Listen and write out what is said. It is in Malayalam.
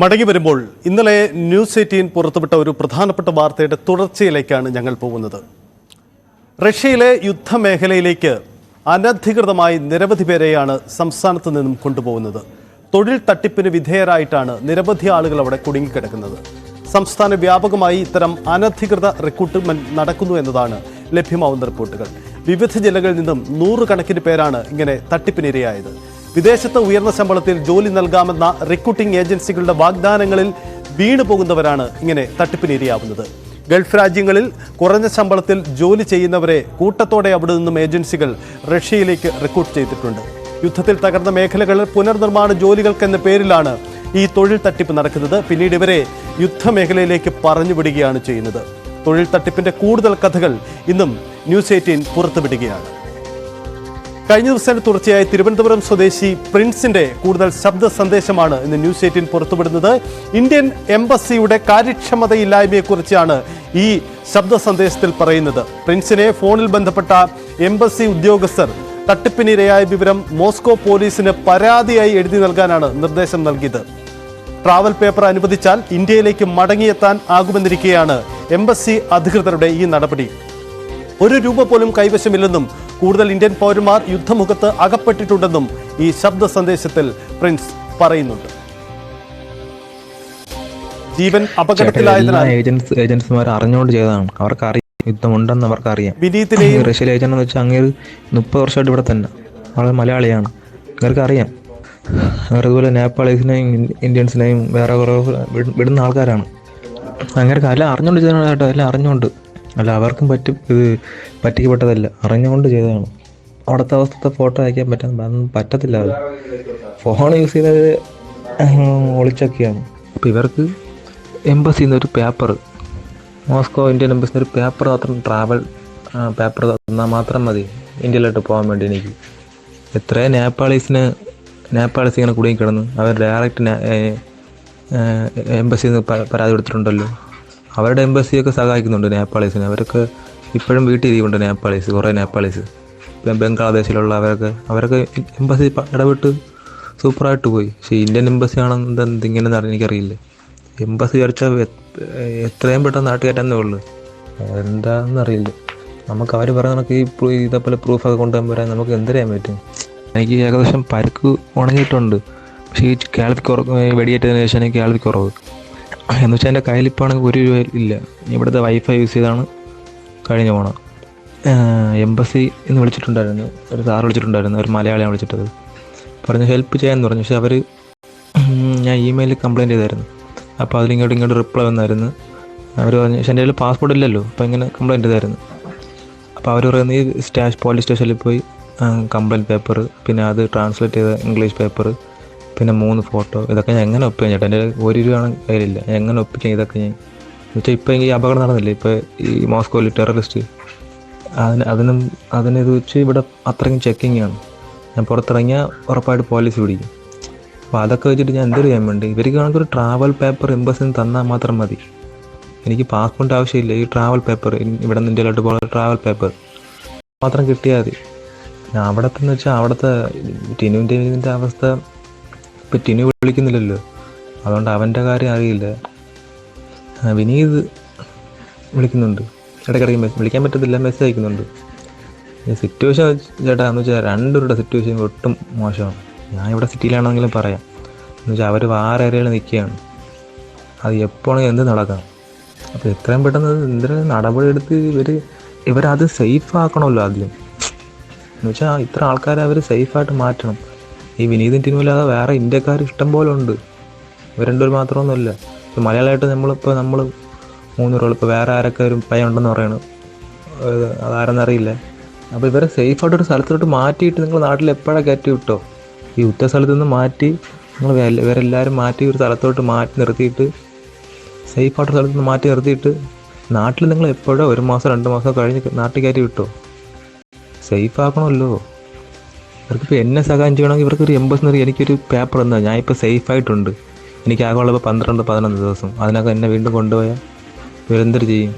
മടങ്ങി വരുമ്പോൾ ഇന്നലെ ന്യൂസ് എയ്റ്റീൻ പുറത്തുവിട്ട ഒരു പ്രധാനപ്പെട്ട വാർത്തയുടെ തുടർച്ചയിലേക്കാണ് ഞങ്ങൾ പോകുന്നത്. റഷ്യയിലെ യുദ്ധമേഖലയിലേക്ക് അനധികൃതമായി നിരവധി പേരെയാണ് സംസ്ഥാനത്ത് നിന്നും കൊണ്ടുപോകുന്നത്. തൊഴിൽ തട്ടിപ്പിന് വിധേയരായിട്ടാണ് നിരവധി ആളുകൾ അവിടെ കുടുങ്ങിക്കിടക്കുന്നത്. സംസ്ഥാന വ്യാപകമായി ഇത്തരം അനധികൃത റിക്രൂട്ട്മെന്റ് നടക്കുന്നു എന്നതാണ് ലഭ്യമാവുന്ന റിപ്പോർട്ടുകൾ. വിവിധ ജില്ലകളിൽ നിന്നും നൂറുകണക്കിന് പേരാണ് ഇങ്ങനെ തട്ടിപ്പിനിരയായത്. വിദേശത്ത് ഉയർന്ന ശമ്പളത്തിൽ ജോലി നൽകാമെന്ന റിക്രൂട്ടിംഗ് ഏജൻസികളുടെ വാഗ്ദാനങ്ങളിൽ വീണു പോകുന്നവരാണ് ഇങ്ങനെ തട്ടിപ്പിനിരയാവുന്നത്. ഗൾഫ് രാജ്യങ്ങളിൽ കുറഞ്ഞ ശമ്പളത്തിൽ ജോലി ചെയ്യുന്നവരെ കൂട്ടത്തോടെ അവിടെ നിന്നും ഏജൻസികൾ റഷ്യയിലേക്ക് റിക്രൂട്ട് ചെയ്തിട്ടുണ്ട്. യുദ്ധത്തിൽ തകർന്ന മേഖലകളിൽ പുനർനിർമ്മാണ ജോലികൾക്കെന്ന പേരിലാണ് ഈ തൊഴിൽ തട്ടിപ്പ് നടക്കുന്നത്. പിന്നീട് ഇവരെ യുദ്ധമേഖലയിലേക്ക് പറഞ്ഞുവിടുകയാണ് ചെയ്യുന്നത്. തൊഴിൽ തട്ടിപ്പിന്റെ കൂടുതൽ കഥകൾ ഇന്നും ന്യൂസ് എയ്റ്റീൻ പുറത്തുവിടുകയാണ്. കഴിഞ്ഞ ദിവസം തുടർച്ചയായി തിരുവനന്തപുരം സ്വദേശി പ്രിൻസിന്റെ കൂടുതൽ ശബ്ദ സന്ദേശമാണ് ഇന്ന് ന്യൂസ് എയ്റ്റീൻ പുറത്തുവിടുന്നത്. ഇന്ത്യൻ എംബസിയുടെ കാര്യക്ഷമതയില്ലായ്മയെക്കുറിച്ചാണ് ഈ ശബ്ദ സന്ദേശത്തിൽ പറയുന്നത്. പ്രിൻസിനെ ഫോണിൽ ബന്ധപ്പെട്ട എംബസി ഉദ്യോഗസ്ഥർ തട്ടിപ്പിനിരയായ വിവരം മോസ്കോ പോലീസിന് പരാതിയായി എഴുതി നൽകാനാണ് നിർദ്ദേശം നൽകിയത്. ട്രാവൽ പേപ്പർ അനുവദിച്ചാൽ ഇന്ത്യയിലേക്ക് മടങ്ങിയെത്താൻ ആകുമെന്നിരിക്കെയാണ് എംബസി അധികൃതരുടെ ഈ നടപടി. ഒരു രൂപ പോലും കൈവശമില്ലെന്നും കൂടുതൽ ഇന്ത്യൻ പൗരന്മാർ യുദ്ധമുഖത്ത് അകപ്പെട്ടിട്ടുണ്ടെന്നും ഈ ശബ്ദ സന്ദേശത്തിൽ പ്രിൻസ് പറയുന്നുണ്ട്. ജീവൻ അപകടത്തിലായതിനാൽ ഏജൻസ് ഏജൻസിമാർ അറിഞ്ഞുകൊണ്ട് ചെയ്തതാണ്. അവർക്ക് അറിയാം യുദ്ധമുണ്ടെന്ന് അവർക്ക് അറിയാം വിനീതിനെയും റഷ്യയിലെ ഏജന്റ് എന്ന് വെച്ചാൽ അങ്ങേര് മുപ്പത് വർഷമായിട്ട് ഇവിടെ തന്നെ. വളരെ മലയാളിയാണ്. ഇവർക്ക് അറിയാം അതുപോലെ നേപ്പാളീസിനെയും ഇന്ത്യൻസിനെയും വേറെ കുറേ വിടുന്ന ആൾക്കാരാണ്. അങ്ങനെ എല്ലാം അറിഞ്ഞുകൊണ്ട് ചെയ്തതാണ് കേട്ടോ എല്ലാം അറിഞ്ഞുകൊണ്ട്. അല്ല അവർക്കും പറ്റും. ഇത് പറ്റിക്കപ്പെട്ടതല്ല. അറിഞ്ഞുകൊണ്ട് ചെയ്തതാണ്. അവിടുത്തെ അവസ്ഥത്തെ ഫോട്ടോ അയക്കാൻ പറ്റാൻ പറ്റത്തില്ല അത് ഫോൺ യൂസ് ചെയ്തത് ഒളിച്ചൊക്കെയാണ്. അപ്പോൾ ഇവർക്ക് എംബസിയിൽ നിന്ന് ഒരു പേപ്പർ മോസ്കോ ഇന്ത്യൻ എംബസിയിൽ ഒരു പേപ്പർ മാത്രം ട്രാവൽ പേപ്പർ തന്നാൽ മാത്രം മതി. ഇന്ത്യയിലോട്ട് പോകാൻ വേണ്ടി എനിക്ക്. എത്രയോ നേപ്പാളീസിന് നേപ്പാളീസ് ഇങ്ങനെ കുടുങ്ങി കിടന്ന് അവർ ഡയറക്റ്റ് എംബസിയിൽ പരാതി കൊടുത്തിട്ടുണ്ടല്ലോ. അവരുടെ എംബസിയൊക്കെ സഹായിക്കുന്നുണ്ട് നേപ്പാളീസിന്. അവരൊക്കെ ഇപ്പോഴും വീട്ടിൽ ഇരിക്കുന്നുണ്ട് നേപ്പാളീസ് കുറേ നേപ്പാളീസ്. ബംഗ്ലാദേശിലുള്ള അവരൊക്കെ അവരൊക്കെ എംബസി ഇടപെട്ട് സൂപ്പറായിട്ട് പോയി. പക്ഷേ ഇന്ത്യൻ എംബസി ആണെന്ന് എന്ത് ഇങ്ങനെ എനിക്കറിയില്ല. എംബസി വരച്ച എത്രയും പെട്ടെന്ന് നാട്ടിൽ ഉള്ളു. എന്താണെന്നറിയില്ല നമുക്ക് അവർ പറയുന്ന കണക്ക് ഈ ഇതേപോലെ പ്രൂഫൊക്കെ കൊണ്ടുവരാൻ നമുക്ക് ചെയ്യാൻ പറ്റും? എനിക്ക് ഏകദേശം പരുക്ക് ഉണങ്ങിയിട്ടുണ്ട്. പക്ഷേ ഈ കേൾവി കുറവ് വെടിയേറ്റതിന് ശേഷം എനിക്ക് കേൾവി കുറവ് എന്ന് വെച്ചാൽ എന്റെ കയ്യിലിപ്പാണെങ്കിൽ ഒരു രൂപ ഇല്ല. ഇവിടുത്തെ വൈഫൈ യൂസ് ചെയ്താണ് കഴിഞ്ഞ പോണം എംബസി എന്ന് വിളിച്ചിട്ടുണ്ടായിരുന്നു. ഒരു സാർ വിളിച്ചിട്ടുണ്ടായിരുന്നു. ഒരു മലയാളിയാണ് വിളിച്ചിട്ടത്. പറഞ്ഞു ഹെൽപ്പ് ചെയ്യാമെന്ന് പറഞ്ഞു. പക്ഷെ അവർ ഞാൻ ഇമെയിലിൽ കംപ്ലയിന്റ് ചെയ്തായിരുന്നു. അപ്പോൾ അതിലിങ്ങോട്ട് ഇങ്ങോട്ട് റിപ്ലൈ വന്നായിരുന്നു. അവർ പറഞ്ഞു പക്ഷേ എന്റെ കയ്യിൽ പാസ്പോർട്ട് ഇല്ലല്ലോ. അപ്പോൾ ഇങ്ങനെ കംപ്ലയിന്റ് ചെയ്തായിരുന്നു. അപ്പോൾ അവർ പറയുന്നത് ഈ സ്റ്റാഷ് പോലീസ് സ്റ്റേഷനിൽ പോയി കംപ്ലയിന്റ് പേപ്പർ പിന്നെ അത് ട്രാൻസ്ലേറ്റ് ചെയ്ത ഇംഗ്ലീഷ് പേപ്പർ പിന്നെ മൂന്ന് ഫോട്ടോ ഇതൊക്കെ ഞാൻ എങ്ങനെ ഒപ്പിക്കാൻ ചേട്ടാ? എന്റെ ഒരു രൂപയാണ് കയ്യിലില്ല. എങ്ങനെ ഒപ്പിക്കാൻ ഇതൊക്കെ ഞാൻ? എന്നുവെച്ചാൽ ഇപ്പോൾ എനിക്ക് അപകടം നടന്നില്ലേ? ഇപ്പോൾ ഈ മോസ്കോയിൽ ടെററിസ്റ്റ് അതിന് അതിനും അതിന് വെച്ച് ഇവിടെ അത്രയും ചെക്കിങ് ആണ്. ഞാൻ പുറത്തിറങ്ങിയാൽ ഉറപ്പായിട്ട് പോലീസ് പിടിക്കും. അപ്പോൾ അതൊക്കെ വെച്ചിട്ട് ഞാൻ എന്തൊരു ചെയ്യാൻ വേണ്ടി? ഇവർക്ക് കണക്ക് ഒരു ട്രാവൽ പേപ്പർ എംബസിന് തന്നാൽ മാത്രം മതി. എനിക്ക് പാസ്പോർട്ട് ആവശ്യമില്ല. ഈ ട്രാവൽ പേപ്പർ ഇവിടെ നിന്ന് ഇന്ത്യയിലോട്ട് പോകുന്ന ട്രാവൽ പേപ്പർ മാത്രം കിട്ടിയാൽ മതി. അവിടത്തെ എന്ന് വെച്ചാൽ അവിടുത്തെ ടിനുവിന്റെ അവസ്ഥ ഇപ്പം ടിനു വിളിക്കുന്നില്ലല്ലോ. അതുകൊണ്ട് അവന്റെ കാര്യം അറിയില്ല. വിനീത് വിളിക്കുന്നുണ്ട്. ഇടയ്ക്കിടയ്ക്ക് വിളിക്കാൻ പറ്റത്തില്ല മെസ്സേജ് അയക്കുന്നുണ്ട്. സിറ്റുവേഷൻ ചേട്ടാ എന്ന് വെച്ചാൽ രണ്ടുപേരുടെ സിറ്റുവേഷൻ ഒട്ടും മോശമാണ്. ഞാൻ ഇവിടെ സിറ്റിയിലാണെങ്കിലും പറയാം. എന്ന് വെച്ചാൽ അവർ വേറെ ഏരിയയിൽ നിൽക്കുകയാണ്. അത് എപ്പോഴാണെങ്കിൽ എന്ത് നടക്കാം? അപ്പോൾ എത്രയും പെട്ടെന്ന് എന്തൊരു നടപടി എടുത്ത് ഇവർ ഇവരത് സേഫ് ആക്കണമല്ലോ ആദ്യം. എന്ന് വെച്ചാൽ ഇത്ര ആൾക്കാരെ അവർ സേഫായിട്ട് മാറ്റണം. ഈ വിനീതൻ ടിനുമില്ലാതെ വേറെ ഇന്ത്യക്കാർ ഇഷ്ടം പോലെ ഉണ്ട്. ഇവർ രണ്ടുപേർ മാത്രമൊന്നുമില്ല. ഇപ്പോൾ മലയാളമായിട്ട് നമ്മളിപ്പോൾ നമ്മൾ മൂന്ന് പേരുള്ളൂ ഇപ്പോൾ വേറെ ആരൊക്കെ ഒരു പയ്യ ഉണ്ടെന്ന് പറയണം. അതാരെന്നറിയില്ല അപ്പോൾ ഇവരെ സേഫായിട്ട് ഒരു സ്ഥലത്തോട്ട് മാറ്റിയിട്ട് നിങ്ങൾ നാട്ടിൽ എപ്പോഴാണ് കയറ്റി വിട്ടോ? ഈ യുദ്ധ സ്ഥലത്ത് നിന്ന് മാറ്റി നിങ്ങൾ ഇവരെല്ലാവരും മാറ്റി ഒരു സ്ഥലത്തോട്ട് മാറ്റി നിർത്തിയിട്ട് സേഫായിട്ട് സ്ഥലത്ത് നിന്ന് മാറ്റി നിർത്തിയിട്ട് നാട്ടിൽ നിങ്ങൾ എപ്പോഴോ ഒരു മാസം രണ്ട് മാസം കഴിഞ്ഞ് നാട്ടിൽ കയറ്റി വിട്ടോ? സേഫ് ആക്കണമല്ലോ. ഇവർക്കിപ്പോൾ എന്നെ സഹായം ചെയ്യണമെങ്കിൽ ഇവർക്ക് ഒരു എംബസ് എനിക്കൊരു പേപ്പർ ഞാൻ ഇപ്പോൾ സേഫ് ആയിട്ടുണ്ട്. എനിക്ക് ആകെ ഉള്ളപ്പോൾ പന്ത്രണ്ട് പതിനൊന്ന് ദിവസം. അതിനൊക്കെ എന്നെ വീണ്ടും കൊണ്ടുപോയാൽ ഇവരെന്തൊരു ചെയ്യും?